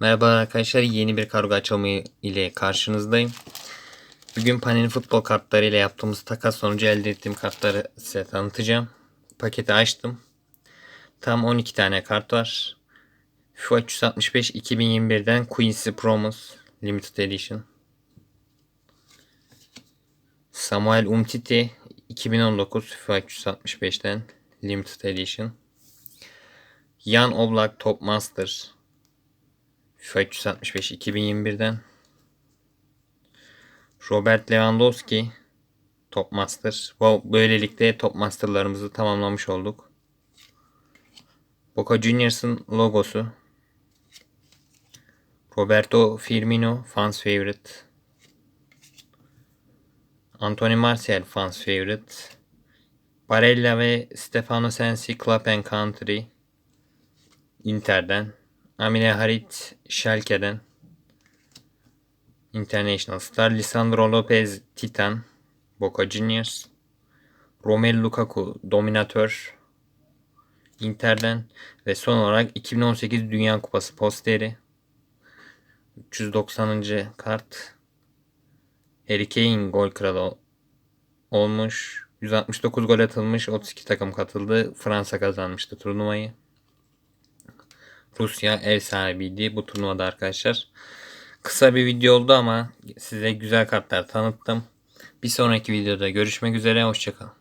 Merhaba arkadaşlar yeni bir kargo açılımı ile karşınızdayım. Bugün Panini futbol kartları ile yaptığımız takas sonucu elde ettiğim kartları size tanıtacağım. Paketi açtım. Tam 12 tane kart var. FIFA 365 2021'den Quincy Promus Limited Edition. Samuel Umtiti 2019 FIFA 365'ten Limited Edition. Jan Oblak Top Master FIFA 365 2021'den Robert Lewandowski Top Master. Bu- Böylelikle Top Master'larımızı tamamlamış olduk. Boca Juniors'ın logosu. Roberto Firmino Fans Favorite. Anthony Martial Fans Favorite. Barella ve Stefano Sensi Club and Country. Inter'den. Amine Harit Schalke'den. International Star. Lisandro Lopez Titan. Boca Juniors. Romelu Lukaku Dominatör. Inter'den. Ve son olarak 2018 Dünya Kupası posteri. 390. kart. Harry Kane gol kralı olmuş. 169 gol atılmış. 32 takım katıldı. Fransa kazanmıştı turnuvayı. Rusya ev sahibiydi bu turnuvada arkadaşlar. Kısa bir video oldu ama size güzel kartlar tanıttım. Bir sonraki videoda görüşmek üzere. Hoşçakalın.